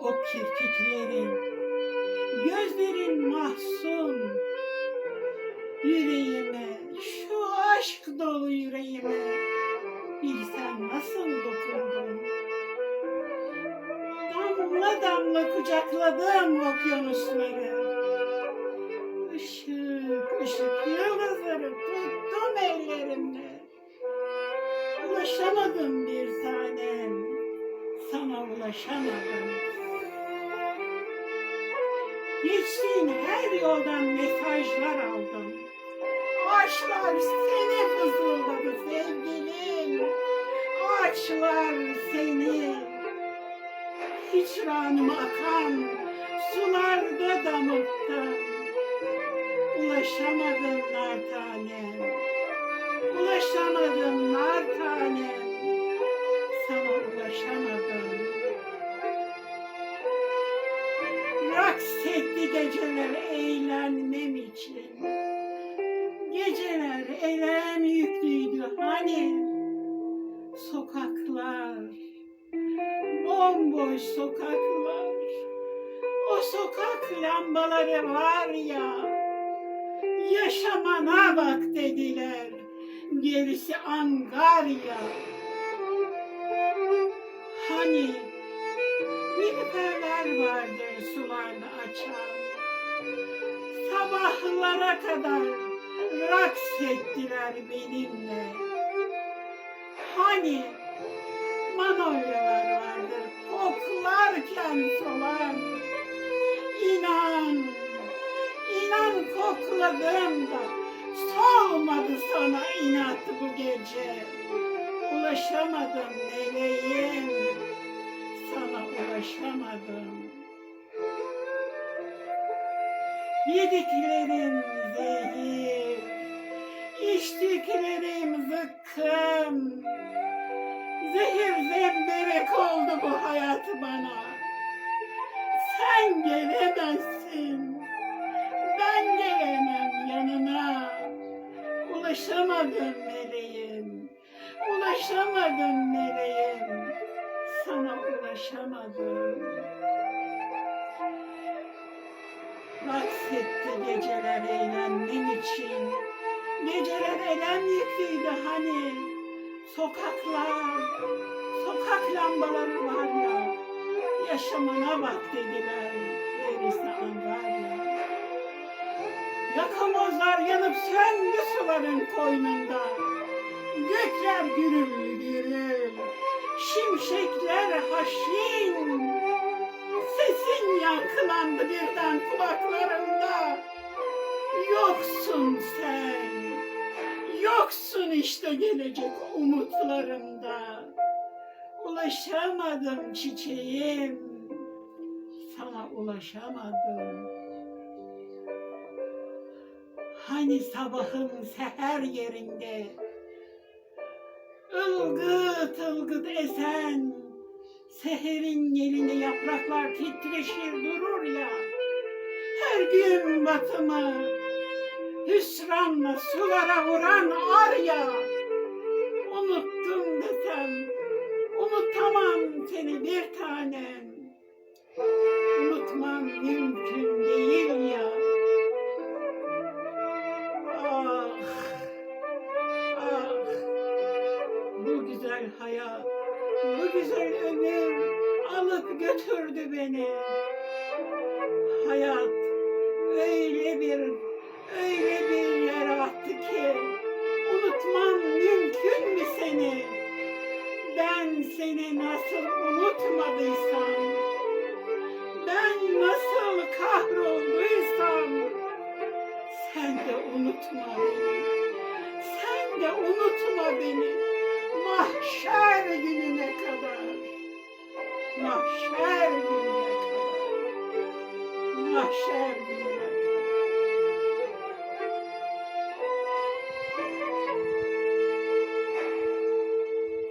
o kirpiklerin, gözlerin mahzun, yüreğime, şu aşk dolu yüreğime, bilsen nasıl dokundun. Damla damla kucakladım okyanusları. Işık ışık yıldızları tuttum ellerimle. Ulaşamadım bir tanem, sana ulaşamadım. Geçtiğin her yoldan mesajlar aldım. Ağaçlar seni fısıldadı sevgilim. Ağaçlar seni. Hicranıma akan sularda damıttım. Ulaşamadım nar tanem. Ulaşamadım nar tanem. Raks etti geceler eğlenmem için. Geceler elem yüklüydü hani. Sokaklar, bomboş sokaklar. O sokak lambaları var ya, yaşamana bak dediler. Gerisi angarya. Hani nilüferler vardır sularda açan. Sabahlara kadar raks ettiler benimle. Hani manolyalar vardır koklarken solan. İnan, inan kokladım da solmadı sana inat bu gece. Ulaşamadım meleğim, sana ulaşamadım. Yediklerim zehir, içtiklerim zıkkım. Zehir zemberek oldu bu hayat bana. Sen gelemezsin, ben gelemem yanına. Ulaşamadım meleğim, ulaşamadım meleğim. Sana ulaşamadım. Raks etti geceler eğlenmem için. Geceler elem yüklüydü hani. Sokaklar, sokak lambaları var ya. Yaşamına bak dediler. Gerisi Angarya. Yakamozlar yanıp söndü suların koynunda. Gökler gürül gürül. Şimşekler haşin. Sesin yankılandı birden kulaklarımda. Yoksun sen. Yoksun işte gelecek umutlarımda. Ulaşamadım çiçeğim. Sana ulaşamadım. Hani sabahın seher yerinde ılgıt ılgıt esen seherin yelinde yapraklar titreşir durur ya. Her gün batımı hüsranla sulara vuran ar ya. Unuttum desem unutamam seni bir tanem. Unutmam mümkün hayat bu güzel ömür alıp götürdü beni hayat öyle bir öyle bir yer attı ki unutmam mümkün mü seni? Ben seni nasıl unutmadıysam, ben nasıl kahrolduysam, sen de unutma beni. Sen de unutma beni. Mahşer gününe kadar. Mahşer gününe kadar. Mahşer gününe